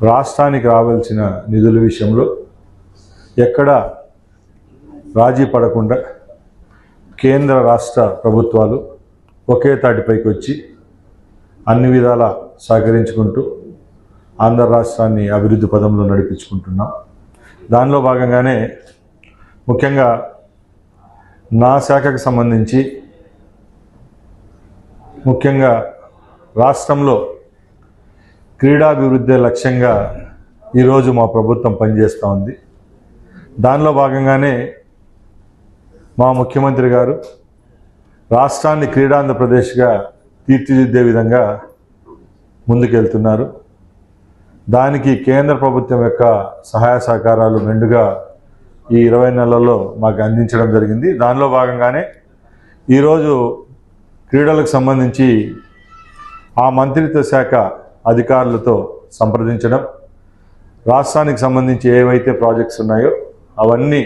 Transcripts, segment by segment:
రాష్ట్రానికి రావాల్సిన నిధుల విషయంలో ఎక్కడ రాజీ పడకుండా కేంద్ర రాష్ట్ర ప్రభుత్వాలు ఒకే తాటిపైకి వచ్చి అన్ని విధాల సహకరించుకుంటూ ఆంధ్ర రాష్ట్రాన్ని అభివృద్ధి పదంలో నడిపించుకుంటున్నాం. దానిలో భాగంగానే ముఖ్యంగా నా శాఖకు సంబంధించి ముఖ్యంగా రాష్ట్రంలో క్రీడాభివృద్ధి లక్ష్యంగా ఈరోజు మా ప్రభుత్వం పనిచేస్తూ ఉంది. దానిలో భాగంగానే మా ముఖ్యమంత్రి గారు రాష్ట్రాన్ని క్రీడాంధ్రప్రదేశ్గా తీర్చిదిద్దే విధంగా ముందుకెళ్తున్నారు. దానికి కేంద్ర ప్రభుత్వం యొక్క సహాయ సహకారాలు మెండుగా ఈ ఇరవై నెలల్లో మాకు అందించడం జరిగింది. దానిలో భాగంగానే ఈరోజు క్రీడలకు సంబంధించి ఆ మంత్రిత్వ శాఖ అధికారులతో సంప్రదించడం రాష్ట్రానికి సంబంధించి ఏవైతే ప్రాజెక్ట్స్ ఉన్నాయో అవన్నీ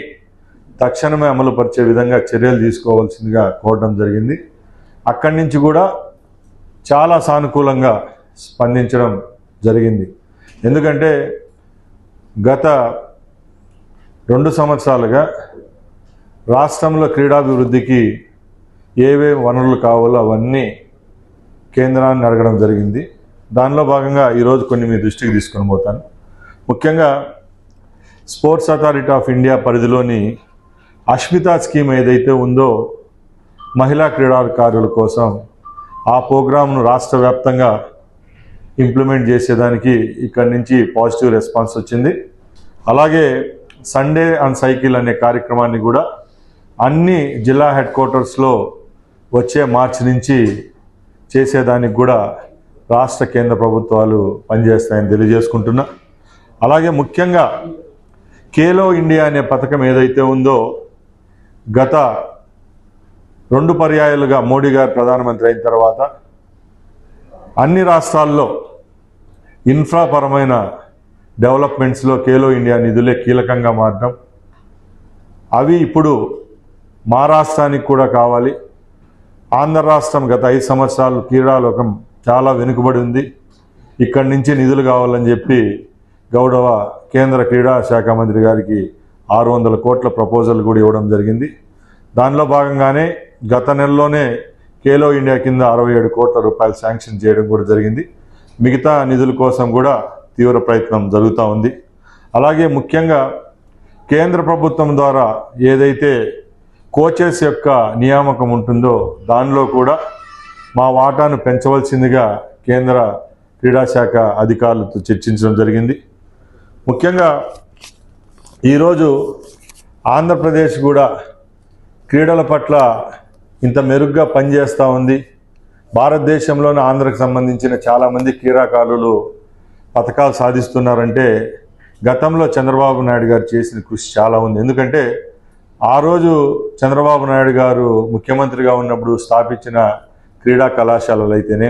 తక్షణమే అమలుపరిచే విధంగా చర్యలు తీసుకోవాల్సిందిగా కోరడం జరిగింది. అక్కడి నుంచి కూడా చాలా సానుకూలంగా స్పందించడం జరిగింది. ఎందుకంటే గత రెండు సంవత్సరాలుగా రాష్ట్రంలో క్రీడాభివృద్ధికి ఏవేవి వనరులు కావాలో అవన్నీ కేంద్రాన్ని అడగడం జరిగింది. దానిలో భాగంగా ఈరోజు కొన్ని మీ దృష్టికి తీసుకొని పోతాను. ముఖ్యంగా స్పోర్ట్స్ అథారిటీ ఆఫ్ ఇండియా పరిధిలోని అష్మితా స్కీమ్ ఏదైతే ఉందో మహిళా క్రీడాకారుల కోసం ఆ ప్రోగ్రామ్ను రాష్ట్ర వ్యాప్తంగా ఇంప్లిమెంట్ చేసేదానికి ఇక్కడి నుంచి పాజిటివ్ రెస్పాన్స్ వచ్చింది. అలాగే సండే అండ్ సైకిల్ అనే కార్యక్రమాన్ని కూడా అన్ని జిల్లా హెడ్ క్వార్టర్స్లో వచ్చే మార్చి నుంచి చేసేదానికి కూడా రాష్ట్ర కేంద్ర ప్రభుత్వాలు పనిచేస్తాయని తెలియజేసుకుంటున్నా. అలాగే ముఖ్యంగా కేలో ఇండియా అనే పథకం ఏదైతే ఉందో గత రెండు పర్యాయాలుగా మోడీ గారు ప్రధానమంత్రి అయిన తర్వాత అన్ని రాష్ట్రాల్లో ఇన్ఫ్రాపరమైన డెవలప్మెంట్స్లో కేలో ఇండియా నిధులే కీలకంగా మారడం. అవి ఇప్పుడు మా రాష్ట్రానికి కూడా కావాలి. ఆంధ్ర రాష్ట్రం గత ఐదు సంవత్సరాలు క్రీడాలోకం చాలా వెనుకబడి ఉంది. ఇక్కడి నుంచి నిధులు కావాలని చెప్పి గౌడవ కేంద్ర క్రీడా శాఖ మంత్రి గారికి ఆరు వందల కోట్ల ప్రపోజల్ కూడా ఇవ్వడం జరిగింది. దానిలో భాగంగానే గత నెలలోనే ఖేలో ఇండియా కింద అరవై ఏడు కోట్ల రూపాయలు శాంక్షన్ చేయడం కూడా జరిగింది. మిగతా నిధుల కోసం కూడా తీవ్ర ప్రయత్నం జరుగుతూ ఉంది. అలాగే ముఖ్యంగా కేంద్ర ప్రభుత్వం ద్వారా ఏదైతే కోచెస్ యొక్క నియామకం ఉంటుందో దానిలో కూడా మా వాటాను పెంచవలసిందిగా కేంద్ర క్రీడాశాఖ అధికారులతో చర్చించడం జరిగింది. ముఖ్యంగా ఈరోజు ఆంధ్రప్రదేశ్ కూడా క్రీడల పట్ల ఇంత మెరుగ్గా పనిచేస్తూ ఉంది. భారతదేశంలోని ఆంధ్రకు సంబంధించిన చాలామంది క్రీడాకారులు పథకాలు సాధిస్తున్నారంటే గతంలో చంద్రబాబు నాయుడు గారు చేసిన కృషి చాలా ఉంది. ఎందుకంటే ఆ రోజు చంద్రబాబు నాయుడు గారు ముఖ్యమంత్రిగా ఉన్నప్పుడు స్థాపించిన క్రీడా కళాశాలలు అయితేనే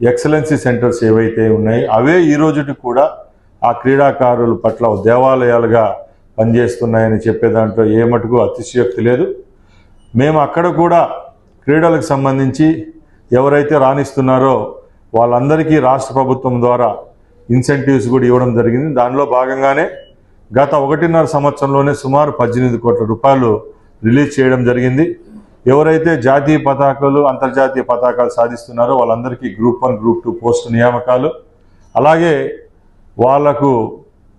ఎక్సలెన్సీ సెంటర్స్ ఏవైతే ఉన్నాయో అవే ఈ రోజుకి కూడా ఆ క్రీడాకారుల పట్ల దేవాలయాలుగా పనిచేస్తున్నాయని చెప్పే దాంట్లో ఏ మటుకు అతిశయోక్తి లేదు. మేము అక్కడ కూడా క్రీడలకు సంబంధించి ఎవరైతే రాణిస్తున్నారో వాళ్ళందరికీ రాష్ట్ర ప్రభుత్వం ద్వారా ఇన్సెంటివ్స్ కూడా ఇవ్వడం జరిగింది. దానిలో భాగంగానే గత ఒకటిన్నర సంవత్సరంలోనే సుమారు పద్దెనిమిది కోట్ల రూపాయలు రిలీజ్ చేయడం జరిగింది. ఎవరైతే జాతీయ పతాకాలు అంతర్జాతీయ పతాకాలు సాధిస్తున్నారో వాళ్ళందరికీ group one group two post నియామకాలు. అలాగే వాళ్ళకు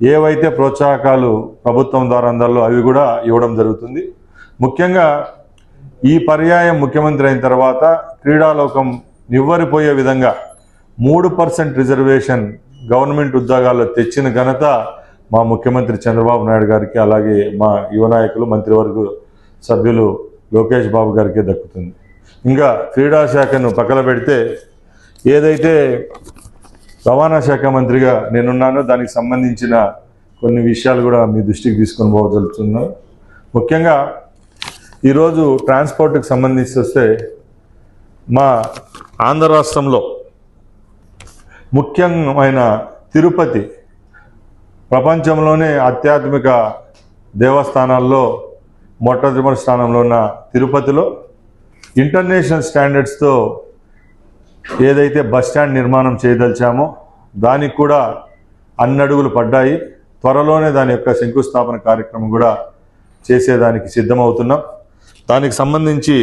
ఏవైతే ప్రోత్సాహకాలు ప్రభుత్వం ద్వారా అందాలో అవి కూడా ఇవ్వడం జరుగుతుంది. ముఖ్యంగా ఈ పర్యాయం ముఖ్యమంత్రి అయిన తర్వాత క్రీడాలోకం నివ్వరిపోయే విధంగా మూడు పర్సెంట్ రిజర్వేషన్ గవర్నమెంట్ ఉద్యోగాల్లో తెచ్చిన ఘనత మా ముఖ్యమంత్రి చంద్రబాబు నాయుడు గారికి అలాగే మా యువ నాయకులు మంత్రివర్గ సభ్యులు లోకేష్ బాబు గారికే దక్కుతుంది. ఇంకా క్రీడా శాఖను పక్కన పెడితే ఏదైతే రవాణా శాఖ మంత్రిగా నేనున్నానో దానికి సంబంధించిన కొన్ని విషయాలు కూడా మీ దృష్టికి తీసుకొని పోగలుగుతున్నాను ముఖ్యంగా ఈరోజు ట్రాన్స్పోర్ట్కి సంబంధించి వస్తే మా ఆంధ్ర రాష్ట్రంలో ముఖ్యమైన తిరుపతి ప్రపంచంలోనే ఆధ్యాత్మిక దేవస్థానాల్లో మొట్టమొదటి స్థానంలో ఉన్న తిరుపతిలో ఇంటర్నేషనల్ స్టాండర్డ్స్తో ఏదైతే బస్ స్టాండ్ నిర్మాణం చేయదలిచామో దానికి కూడా అన్నడుగులు పడ్డాయి. త్వరలోనే దాని యొక్క శంకుస్థాపన కార్యక్రమం కూడా చేసేదానికి సిద్ధమవుతున్నాం. దానికి సంబంధించి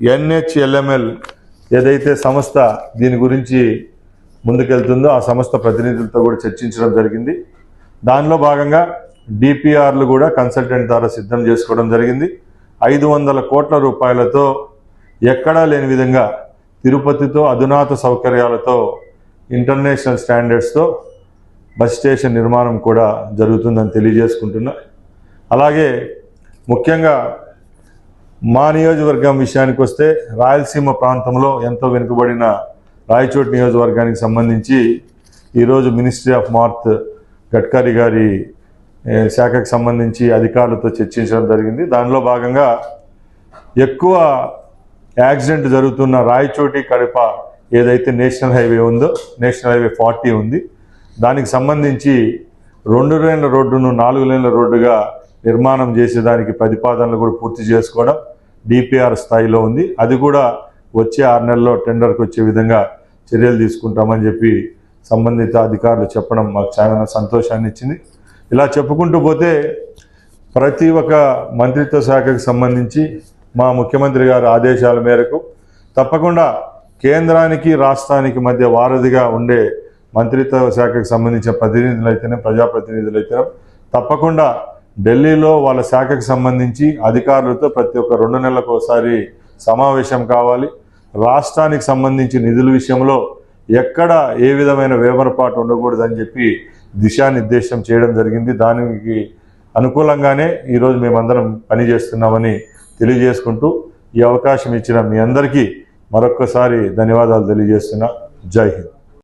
ఎన్హెచ్ఎల్ఎంఎల్ ఏదైతే సంస్థ దీని గురించి ముందుకెళ్తుందో ఆ సంస్థ ప్రతినిధులతో కూడా చర్చించడం జరిగింది. దానిలో భాగంగా డిపిఆర్లు కూడా కన్సల్టెంట్ ద్వారా సిద్ధం చేసుకోవడం జరిగింది. ఐదు వందల కోట్ల రూపాయలతో ఎక్కడా లేని విధంగా తిరుపతితో అధునాత సౌకర్యాలతో ఇంటర్నేషనల్ స్టాండర్డ్స్తో బస్ స్టేషన్ నిర్మాణం కూడా జరుగుతుందని తెలియజేసుకుంటున్నా. అలాగే ముఖ్యంగా మా నియోజకవర్గం విషయానికి వస్తే రాయలసీమ ప్రాంతంలో ఎంతో వెనుకబడిన రాయచోటి నియోజకవర్గానికి సంబంధించి ఈరోజు మినిస్ట్రీ ఆఫ్ మార్త్ గడ్కరీ గారి శాఖకు సంబంధించి అధికారులతో చర్చించడం జరిగింది. దానిలో భాగంగా ఎక్కువ యాక్సిడెంట్ జరుగుతున్న రాయచోటి కడప ఏదైతే నేషనల్ హైవే ఉందో నేషనల్ హైవే ఫార్టీ ఉంది. దానికి సంబంధించి రెండు లేన్ల రోడ్డును నాలుగు లేన్ల రోడ్డుగా నిర్మాణం చేసేదానికి ప్రతిపాదనలు కూడా పూర్తి చేసుకోవడం డిపిఆర్ స్థాయిలో ఉంది. అది కూడా వచ్చే ఆరు నెలల్లో టెండర్కి వచ్చే విధంగా చర్యలు తీసుకుంటామని చెప్పి సంబంధిత అధికారులు చెప్పడం మాకు చాలా సంతోషాన్ని ఇచ్చింది ఇలా చెప్పుకుంటూ పోతే ప్రతి ఒక్క మంత్రిత్వ శాఖకు సంబంధించి మా ముఖ్యమంత్రి గారి ఆదేశాల మేరకు తప్పకుండా కేంద్రానికి రాష్ట్రానికి మధ్య వారధిగా ఉండే మంత్రిత్వ శాఖకు సంబంధించిన ప్రతినిధులు అయితేనే ప్రజాప్రతినిధులు అయితేనే తప్పకుండా ఢిల్లీలో వాళ్ళ శాఖకు సంబంధించి అధికారులతో ప్రతి ఒక్క రెండు నెలలకు ఒకసారి సమావేశం కావాలి. రాష్ట్రానికి సంబంధించి నిధుల విషయంలో ఎక్కడ ఏ విధమైన వేమరపాటు ఉండకూడదని చెప్పి దిశానిర్దేశం చేయడం జరిగింది. దానికి అనుకూలంగానే ఈరోజు మేమందరం పనిచేస్తున్నామని తెలియజేసుకుంటూ ఈ అవకాశం ఇచ్చిన మీ అందరికీ మరొక్కసారి ధన్యవాదాలు తెలియజేస్తున్నా. జై హింద్.